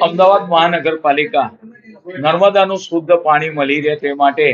અમદાવાદ મહાનગરપાલિકા નર્મદાનું શુદ્ધ પાણી મળી રહે તે માટે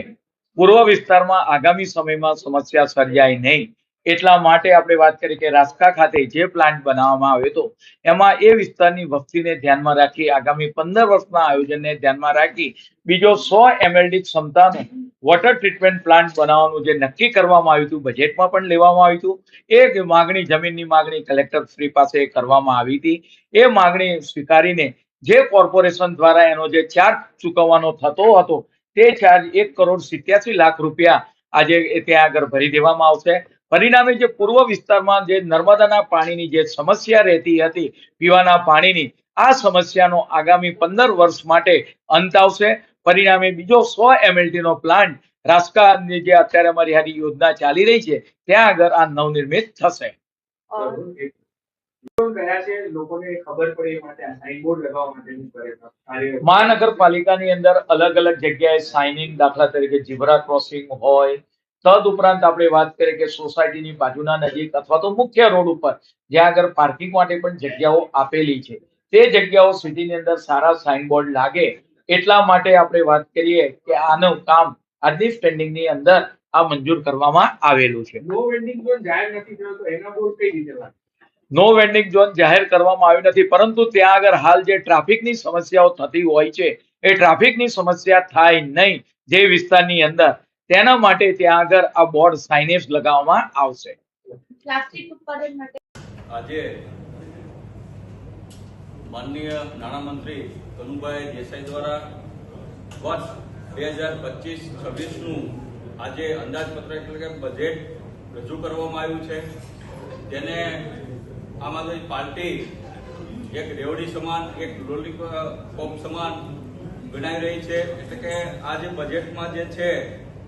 પૂર્વ વિસ્તારમાં આગામી સમયમાં સમસ્યા સર્જાય નહીં. એટલા માટે આપણે વાત કરી કે રાસ્કા ખાતે જે પ્લાન્ટ બનાવવામાં આવ્યો હતો, એમાં એ વિસ્તારની વસ્તીને ધ્યાનમાં રાખી આગામી પંદર વર્ષના આયોજનને ધ્યાનમાં રાખી બીજો સો એમએલડી ક્ષમતાનો વોટર ટ્રીટમેન્ટ પ્લાન્ટ બનાવવાનું જે નક્કી કરવામાં આવ્યું હતું બજેટમાં પણ લેવામાં આવ્યું હતું. એ માગણી, જમીનની માગણી કલેક્ટર શ્રી પાસે કરવામાં આવી હતી. એ માગણી સ્વીકારીને જે કોર્પોરેશન દ્વારા એનો જે ચાર્જ ચૂકવવાનો થતો હતો, તે ચાર્જ એક કરોડ સિત્યાસી લાખ રૂપિયા આજે ત્યાં આગળ ભરી દેવામાં આવશે. પરિણામે જે પૂર્વ વિસ્તારમાં જે નર્મદાના પાણીની જે સમસ્યા રહેતી હતી, પીવાના પાણીની, આ સમસ્યાનો આગામી પંદર વર્ષ માટે અંત આવશે. પરિણામે બીજો સો એમએલટી નો પ્લાન્ટ રાસ્કાની જે અત્યારે અમારી હારી યોજના ચાલી રહી છે, ત્યાં આગળ આ નવનિર્મિત થશે. મહાનગરપાલિકાની અંદર અલગ અલગ જગ્યાએ સાઇનિંગ દાખલા તરીકે જીબ્રા ક્રોસિંગ હોય, તદ ઉપરાંત આપણે વાત કરીએ કે સોસાયટીની બાજુના નજીક અથવા તો મુખ્ય રોડ ઉપર, જ્યાં આગળ પાર્કિંગ માટે પણ જગ્યાઓ આપેલી છે. તે જગ્યાઓ સિટીની અંદર સારા સાઇનબોર્ડ લાગે એટલા માટે આપણે વાત કરીએ કે આનું કામ આજની સ્ટેન્ડિંગની અંદર આ મંજૂર કરવામાં આવેલું છે. નો વેન્ડિંગ ઝોન જાહેર નથી થયો તો એના બોર્ડ કઈ રીતે નો વેન્ડિંગ ઝોન જાહેર કરવામાં આવ્યું નથી પરંતુ ત્યાં આગળ હાલ જે ટ્રાફિકની સમસ્યાઓ થતી હોય છે એ ટ્રાફિકની સમસ્યા થાય નહીં જે વિસ્તારની અંદર. તેના માટે ત્યાં આગળ આ બોર્ડ સાઇનેજ લગાવવામાં આવશે. પ્લાસ્ટિક ઉત્પાદન માટે આજે માનનીય નાણામંત્રી કનુભાઈ દેસાઈ દ્વારા વર્ષ બે હજાર પચીસ છવ્વીસનું આજે અંદાજપત્ર એટલે કે બજેટ રજૂ કરવામાં આવ્યું છે. તેને આમ આદમી પાર્ટી એક રેવડી સમાન, એક લોલીપોપ સમાન ગણાઈ રહી છે. એટલે કે આ જે બજેટમાં જે છે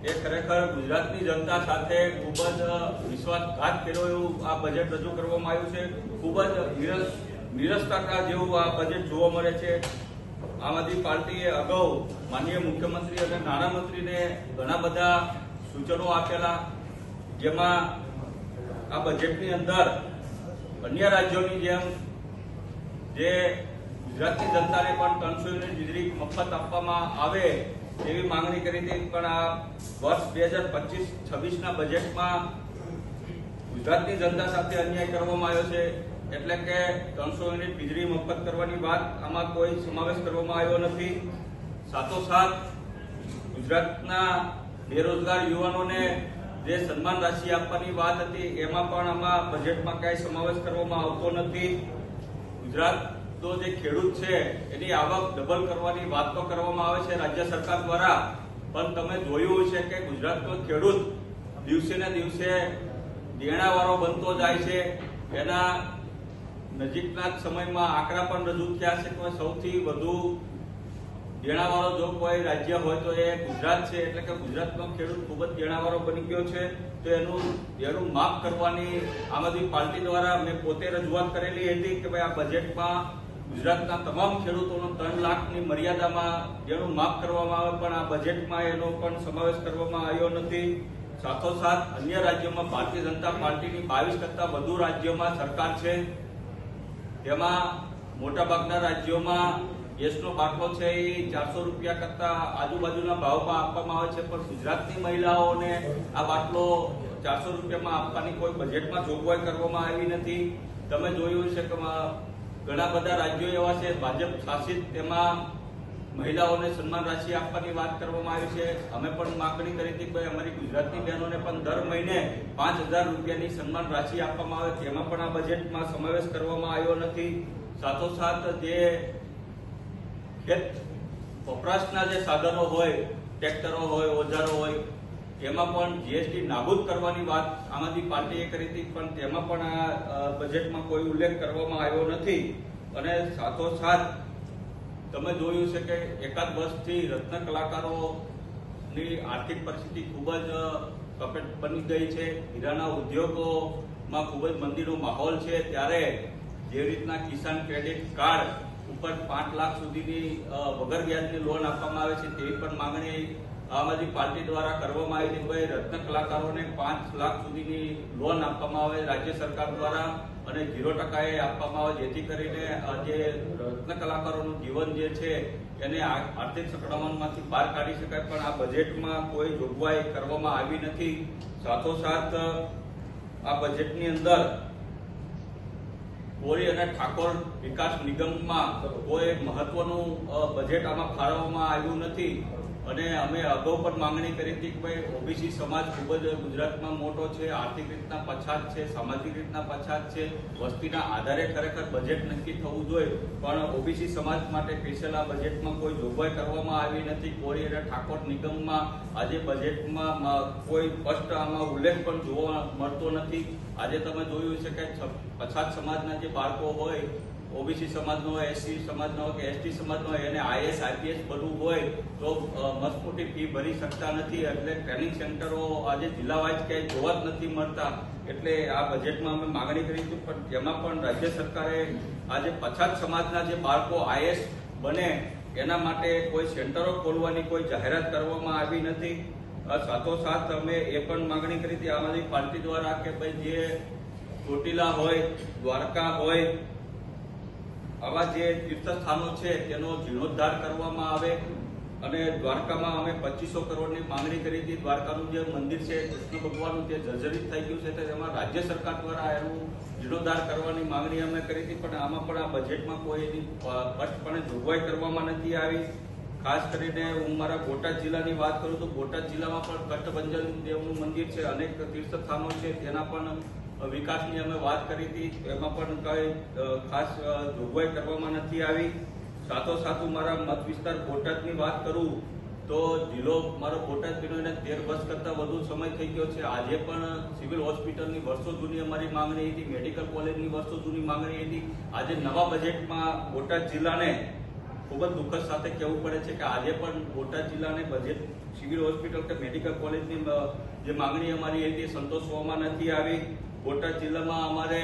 એ ખરેખર ગુજરાતની જનતા સાથે ખૂબ જ વિશ્વાસઘાત કર્યો એવું આ બજેટ રજૂ કરવામાં આવ્યું છે. ખૂબ જ નિરસ નિરસતા જેવું આ બજેટ જોવા મળે છે. આમ આદમી પાર્ટીએ અગાઉ માનનીય મુખ્યમંત્રી અને નાણામંત્રીને ઘણા બધા સૂચનો આપેલા, જેમાં આ બજેટની અંદર અન્ય રાજ્યોની જેમ જે ગુજરાતની જનતાને પણ ત્રણસો યુનિટ વીજળી મફત આપવામાં આવે એવી માંગણી કરી હતી. પણ આ વર્ષ બે હજાર પચીસ છવ્વીસના બજેટમાં ગુજરાતની જનતા સાથે અન્યાય કરવામાં આવ્યો છે. એટલે કે ત્રણસો યુનિટ વીજળી મફત કરવાની વાત આમાં કોઈ સમાવેશ કરવામાં આવ્યો નથી. સાથોસાથ ગુજરાતના બેરોજગાર યુવાનોને જે સન્માન રાશિ આપવાની વાત હતી, એમાં પણ આમાં બજેટમાં કાંઈ સમાવેશ કરવામાં આવતો નથી. ગુજરાતનો જે ખેડૂત છે, એની આવક ડબલ કરવાની વાત તો કરવામાં આવે છે રાજ્ય સરકાર દ્વારા. પણ તમે જોયું છે કે ગુજરાતનો ખેડૂત. દિવસે ને દિવસે દેણાવાળો બનતો જાય છે. એના નજીકના જ સમયમાં આંકડા પણ રજૂ થયા છે કે સૌથી વધુ દેણાવાળો જો કોઈ રાજ્ય હોય તો એ ગુજરાત છે, એટલે કે ગુજરાતનો ખેડૂત ખૂબ જ દેણાવાળો બની ગયો છે, તો એનું એનું માફ કરવાની આમ આદમી પાર્ટી દ્વારા મેં પોતે રજૂઆત કરેલી હતી કે ભાઈ આ બજેટમાં ગુજરાતના તમામ ખેડૂતોનો ત્રણ લાખની મર્યાદામાં જેનું માફ કરવામાં આવે, પણ આ બજેટમાં એનો પણ સમાવેશ કરવામાં આવ્યો નથી. સાથોસાથ અન્ય રાજ્યોમાં ભારતીય જનતા પાર્ટીની બાવીસ કરતા વધુ રાજ્યોમાં સરકાર છે. તેમાં મોટાભાગના રાજ્યોમાં ગેસનો બાટલો છે એ ચારસો રૂપિયા કરતા આજુબાજુના ભાવમાં આપવામાં આવે છે, પણ ગુજરાતની મહિલાઓને આ બાટલો ચારસો રૂપિયામાં આપવાની કોઈ બજેટમાં જોગવાઈ કરવામાં આવી નથી. તમે જોયું છે કે ઘણા બધા રાજ્યો એવા છે, ભાજપ શાસિત તેમાં મહિલાઓને સન્માન રાશિ આપવાની વાત કરવામાં આવી છે. અમે પણ માંગણી કરી હતી કે અમારી ગુજરાતની બહેનોને પણ દર મહિને પાંચ હજાર રૂપિયાની સન્માન રાશિ આપવામાં આવે. તેમાં પણ આ બજેટમાં સમાવેશ કરવામાં આવ્યો નથી. સાથોસાથ જે વપરાશના જે સાધનો હોય, ટ્રેક્ટરો હોય, ઓજારો હોય, તેમાં પણ જીએસટી નાબૂદ કરવાની વાત આમ પાર્ટીએ કરી હતી, પણ તેમાં પણ આ બજેટમાં કોઈ ઉલ્લેખ કરવામાં આવ્યો નથી. અને સાથોસાથ તમે જોયું છે કે એકાદ વર્ષથી રત્ન કલાકારોની આર્થિક પરિસ્થિતિ ખૂબ જ કપેટ બની ગઈ છે. હીરાના ઉદ્યોગોમાં ખૂબ જ મંદીનો માહોલ છે. ત્યારે જે રીતના કિસાન ક્રેડિટ કાર્ડ ઉપર પાંચ લાખ સુધીની વગર વ્યાજની લોન આપવામાં આવે છે તેવી પણ માંગણી આમ આદમી પાર્ટી દ્વારા કરવામાં આવી હતી ભાઈ રત્ન કલાકારોને પાંચ લાખ સુધીની લોન આપવામાં આવે રાજ્ય સરકાર દ્વારા અને ઝીરો ટકાએ આપવામાં આવે, જેથી કરીને જે રત્ન કલાકારોનું જીવન જે છે એને આર્થિક સંકળામણમાંથી બહાર કાઢી શકાય. પણ આ બજેટમાં કોઈ જોગવાઈ કરવામાં આવી નથી. સાથોસાથ, આ બજેટની અંદર કોરી અને ઠાકોર વિકાસ નિગમમાં કોઈ મહત્વનું બજેટ આમાં ફાળવવામાં આવ્યું નથી. અને અમે અગાઉ પણ માંગણી કરી હતી કે ભાઈ ઓબીસી સમાજ ખૂબ જ ગુજરાતમાં મોટો છે, આર્થિક રીતના પછાત છે, સામાજિક રીતના પછાત છે, વસ્તીના આધારે ખરેખર બજેટ નક્કી થવું જોઈએ. પણ ઓબીસી સમાજ માટે સ્પેશિયલ આ બજેટમાં કોઈ જોગવાઈ કરવામાં આવી નથી. કોળી અને ઠાકોર નિગમમાં આજે બજેટમાં કોઈ સ્પષ્ટ આમાં ઉલ્લેખ પણ જોવા મળતો નથી. આજે તમે જોયું છે કે પછાત સમાજના જે બાળકો હોય ઓબીસી સમાજનો હોય, એસસી સમાજનો કે એસટી સમાજનો હોય, એને આઈએસ આઈપીએસ બનવું હોય, તો મસ્ત ફી ભરી શકતા નથી. એટલે ટ્રેનિંગ સેન્ટરો આજે જિલ્લાવાઇઝ ક્યાંય જોવા જ નથી મળતા. એટલે આ બજેટમાં અમે માગણી કરી હતી પણ એમાં પણ રાજ્ય સરકારે આજે પછાત સમાજના જે બાળકો આઈએસ બને, એના માટે કોઈ સેન્ટરો ખોલવાની કોઈ જાહેરાત કરવામાં આવી નથી. સાથોસાથ અમે એ પણ માગણી કરી હતી, આમ આદમી પાર્ટી દ્વારા કે ભાઈ જે ચોટીલા હોય, દ્વારકા હોય આવા જે તીર્થસ્થાનો છે, તેનો જીર્ણોદ્ધાર કરવામાં આવે અને દ્વારકામાં અમે પચીસો કરોડની માંગણી કરી હતી. દ્વારકાનું જે મંદિર છે, કૃષ્ણ ભગવાનનું જે જર્જરિત થઈ ગયું છે તેમાં રાજ્ય સરકાર દ્વારા એનું જીર્ણોદ્ધાર કરવાની માંગણી અમે કરી હતી, પણ આમાં પણ આ બજેટમાં કોઈ એની સ્પષ્ટપણે જોગવાઈ કરવામાં નથી આવી. ખાસ કરીને હું મારા બોટાદ જિલ્લાની વાત કરું તો બોટાદ જિલ્લામાં પણ કષ્ટભંજન દેવનું મંદિર છે, અનેક તીર્થસ્થાનો છે, તેના પણ વિકાસની અમે વાત કરી હતી. એમાં પણ કઈ ખાસ જોગવાઈ કરવામાં નથી આવી. સાથોસાથ હું મારા મત વિસ્તાર બોટાદની વાત કરું, તો જિલ્લો મારો બોટાદ જિલ્લો એને તેર વર્ષ કરતાં વધુ સમય થઈ ગયો છે. આજે પણ સિવિલ હોસ્પિટલની વર્ષો જૂની અમારી માંગણી હતી, મેડિકલ કોલેજની વર્ષો જૂની માંગણી હતી. આજે નવા બજેટમાં બોટાદ જિલ્લાને ખૂબ જ દુઃખદ સાથે કહેવું પડે છે કે આજે પણ બોટાદ જિલ્લાને બજેટ સિવિલ હોસ્પિટલ કે મેડિકલ કોલેજની જે માંગણી અમારી હતી સંતોષવામાં નથી આવી. બોટાદ જિલ્લામાં અમારે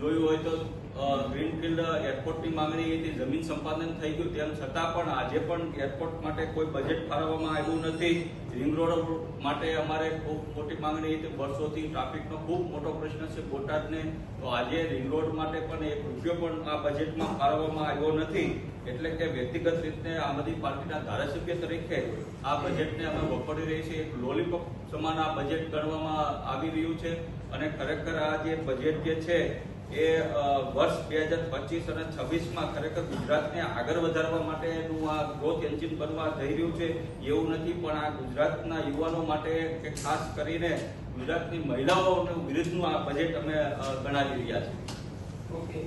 જોયું હોય તો ગ્રીનફિલ્ડ એરપોર્ટની માંગણી હતી, જમીન સંપાદન થઈ ગયું, તેમ છતાં પણ આજે પણ એરપોર્ટ માટે કોઈ બજેટ ફાળવવામાં આવ્યું નથી. રિંગ રોડ માટે અમારે ખૂબ મોટી માંગણી હતી. વર્ષોથી ટ્રાફિકનો ખૂબ મોટો પ્રશ્ન છે બોટાદને. તો આજે રિંગ રોડ માટે પણ એક રૂપિયો પણ આ બજેટમાં ફાળવવામાં આવ્યો નથી. એટલે કે વ્યક્તિગત રીતે આમ આદમી પાર્ટીના ધારાસભ્ય તરીકે આ બજેટને અમે વખોડી રહી છે. એક લોલીપોપ સમાન આ બજેટ ગણવામાં આવી રહ્યું છે. અને ખરેખર આ જે બજેટ જે છે એ વર્ષ બે હજાર પચીસ અને છવ્વીસમાં ખરેખર ગુજરાતને આગળ વધારવા માટેનું આ ગ્રોથ એન્જિન બનવા જઈ રહ્યું છે, એવું નથી, પણ આ ગુજરાતના યુવાનો માટે કે ખાસ કરીને ગુજરાતની મહિલાઓ વિરુદ્ધનું આ બજેટ અમે ગણાવી રહ્યા છીએ. ઓકે.